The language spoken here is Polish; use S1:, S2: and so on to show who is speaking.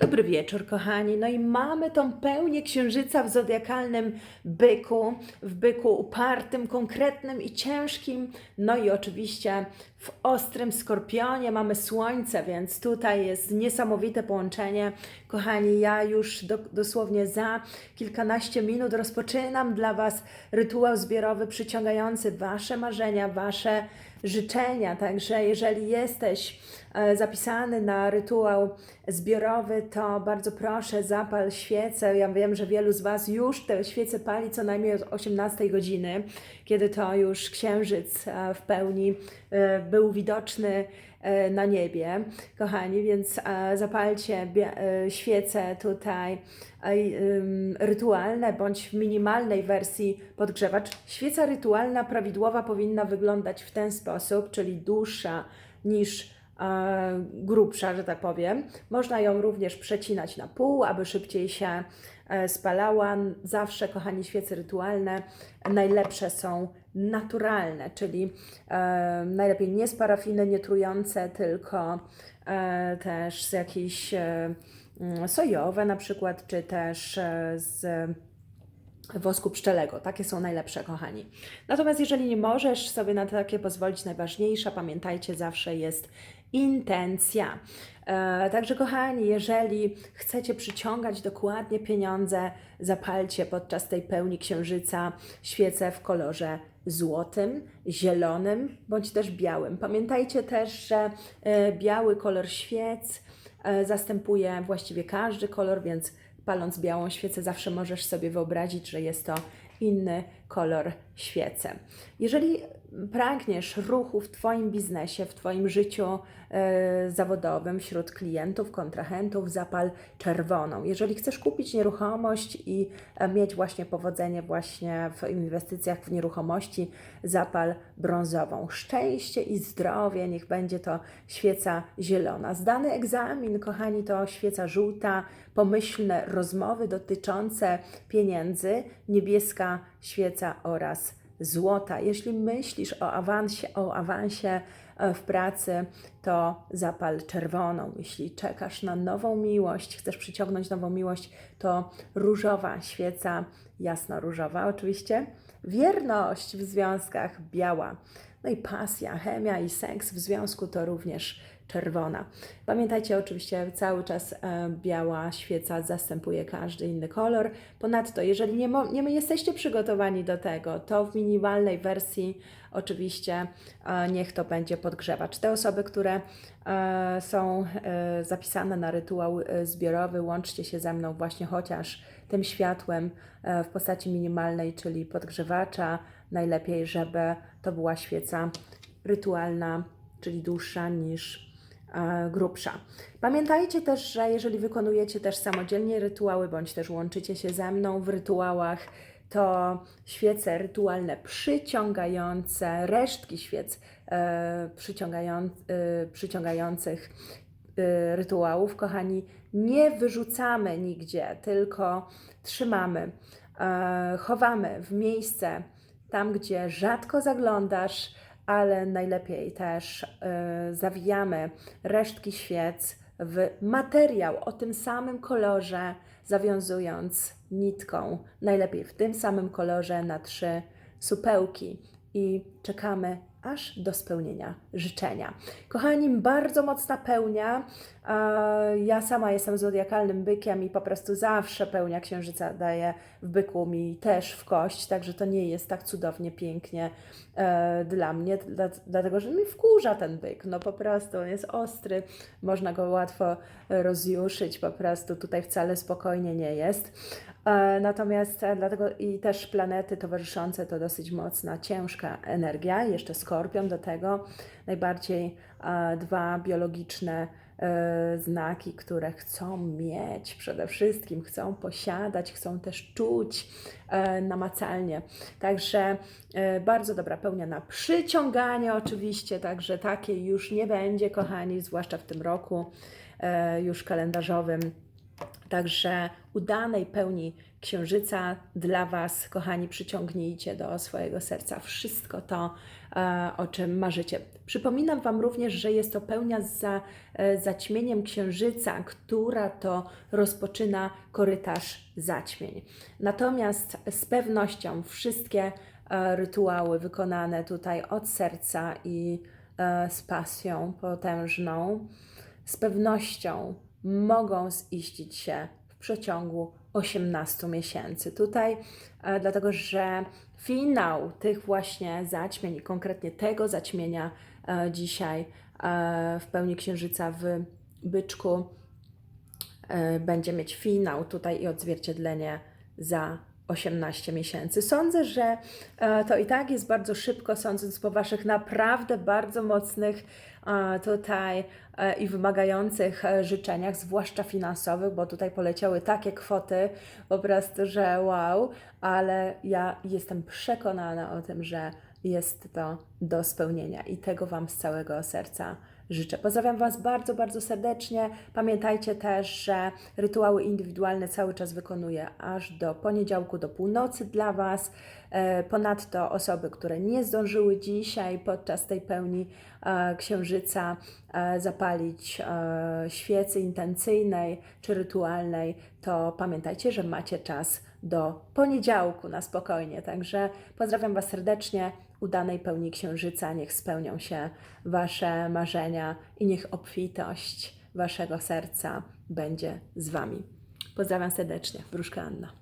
S1: Dobry wieczór, kochani. No i mamy tą pełnię księżyca w zodiakalnym byku, w byku upartym, konkretnym i ciężkim. No i oczywiście w ostrym skorpionie mamy słońce, więc tutaj jest niesamowite połączenie. Kochani, ja już do, dosłownie za kilkanaście minut rozpoczynam dla Was rytuał zbiorowy przyciągający Wasze marzenia, Wasze życzenia. Także jeżeli jesteś e, zapisany na rytuał zbiorowy, to bardzo proszę, zapal świecę. Ja wiem, że wielu z Was już te świece pali co najmniej od 18 godziny, kiedy to już księżyc e, w pełni e, był widoczny na niebie, kochani, więc e, zapalcie e, świece tutaj e, rytualne bądź w minimalnej wersji podgrzewacz. Świeca rytualna prawidłowa powinna wyglądać w ten sposób, czyli dłuższa niż e, grubsza, że tak powiem. Można ją również przecinać na pół, aby szybciej się e, spalała. Zawsze, kochani, świece rytualne najlepsze są naturalne, czyli e, najlepiej nie z parafiny, nie trujące, tylko e, też z jakiejś e, mm, sojowe na przykład, czy też e, z wosku pszczelego. Takie są najlepsze, kochani. Natomiast jeżeli nie możesz sobie na takie pozwolić, najważniejsza, pamiętajcie, zawsze jest intencja. E, także, kochani, jeżeli chcecie przyciągać dokładnie pieniądze, zapalcie podczas tej pełni księżyca świece w kolorze złotym, zielonym bądź też białym. Pamiętajcie też, że e, biały kolor świec e, zastępuje właściwie każdy kolor, więc paląc białą świecę zawsze możesz sobie wyobrazić, że jest to inny kolor świecy. Jeżeli pragniesz ruchu w Twoim biznesie, w Twoim życiu e, zawodowym, wśród klientów, kontrahentów, zapal czerwoną. Jeżeli chcesz kupić nieruchomość i e, mieć właśnie powodzenie właśnie w inwestycjach w nieruchomości, zapal brązową. Szczęście i zdrowie, niech będzie to świeca zielona. Zdany egzamin, kochani, to świeca żółta, pomyślne rozmowy dotyczące pieniędzy, niebieska świeca oraz złota. Jeśli myślisz o awansie, o awansie e, w pracy, to zapal czerwoną. Jeśli czekasz na nową miłość, chcesz przyciągnąć nową miłość, to różowa świeca, jasno różowa oczywiście. Wierność w związkach biała. No i pasja, chemia i seks w związku to również czerwona. Pamiętajcie oczywiście, cały czas e, biała świeca zastępuje każdy inny kolor. Ponadto, jeżeli nie, nie jesteście przygotowani do tego, to w minimalnej wersji oczywiście e, niech to będzie podgrzewacz. Te osoby, które e, są zapisane na rytuał zbiorowy, łączcie się ze mną właśnie chociaż tym światłem e, w postaci minimalnej, czyli podgrzewacza. Najlepiej, żeby to była świeca rytualna, czyli dłuższa niż e, grubsza. Pamiętajcie też, że jeżeli wykonujecie też samodzielnie rytuały, bądź też łączycie się ze mną w rytuałach, to świece rytualne przyciągające, resztki świec e, przyciągają, przyciągających rytuałów, kochani, nie wyrzucamy nigdzie, tylko trzymamy, e, chowamy w miejsce, tam gdzie rzadko zaglądasz, ale najlepiej też e, zawijamy resztki świec w materiał o tym samym kolorze, zawiązując nitką, najlepiej w tym samym kolorze na trzy supełki. I czekamy aż do spełnienia życzenia. Kochani, bardzo mocna pełnia. Ja sama jestem zodiakalnym bykiem i po prostu zawsze pełnia księżyca daje w byku mi też w kość, także to nie jest tak cudownie, pięknie e, dla mnie, dla, dlatego że mi wkurza ten byk. No po prostu on jest ostry, można go łatwo rozjuszyć, po prostu tutaj wcale spokojnie nie jest. E, Natomiast e, dlatego i też planety towarzyszące to dosyć mocna, ciężka energia, jeszcze skorpion do tego, najbardziej dwa biologiczne e, znaki, które chcą mieć, przede wszystkim chcą posiadać, chcą też czuć e, namacalnie. Także e, bardzo dobra pełnia na przyciąganie oczywiście, także takiej już nie będzie, kochani, zwłaszcza w tym roku już kalendarzowym Także udanej pełni księżyca dla Was, kochani, przyciągnijcie do swojego serca wszystko to, e, o czym marzycie. Przypominam Wam również, że jest to pełnia za e, zaćmieniem księżyca, która to rozpoczyna korytarz zaćmień. Natomiast z pewnością wszystkie e, rytuały wykonane tutaj od serca i z pasją potężną, z pewnością mogą ziścić się w przeciągu 18 miesięcy. Tutaj, e, dlatego że finał tych właśnie zaćmień, i konkretnie tego zaćmienia e, dzisiaj e, w pełni księżyca w byczku, e, będzie mieć finał tutaj i odzwierciedlenie za 18 miesięcy. Sądzę, że e, to i tak jest bardzo szybko, sądząc po Waszych naprawdę bardzo mocnych e, tutaj e, i wymagających życzeniach, zwłaszcza finansowych, bo tutaj poleciały takie kwoty, po prostu, że wow, ale ja jestem przekonana o tym, że jest to do spełnienia i tego Wam z całego serca życzę. Pozdrawiam Was bardzo, bardzo serdecznie. Pamiętajcie też, że rytuały indywidualne cały czas wykonuję aż do poniedziałku, do północy dla Was. E, Ponadto osoby, które nie zdążyły dzisiaj podczas tej pełni e, księżyca e, zapalić świecy intencyjnej czy rytualnej, to pamiętajcie, że macie czas do poniedziałku na spokojnie. Także pozdrawiam Was serdecznie, udanej pełni księżyca, niech spełnią się Wasze marzenia i niech obfitość Waszego serca będzie z Wami. Pozdrawiam serdecznie, Wróżka Anna.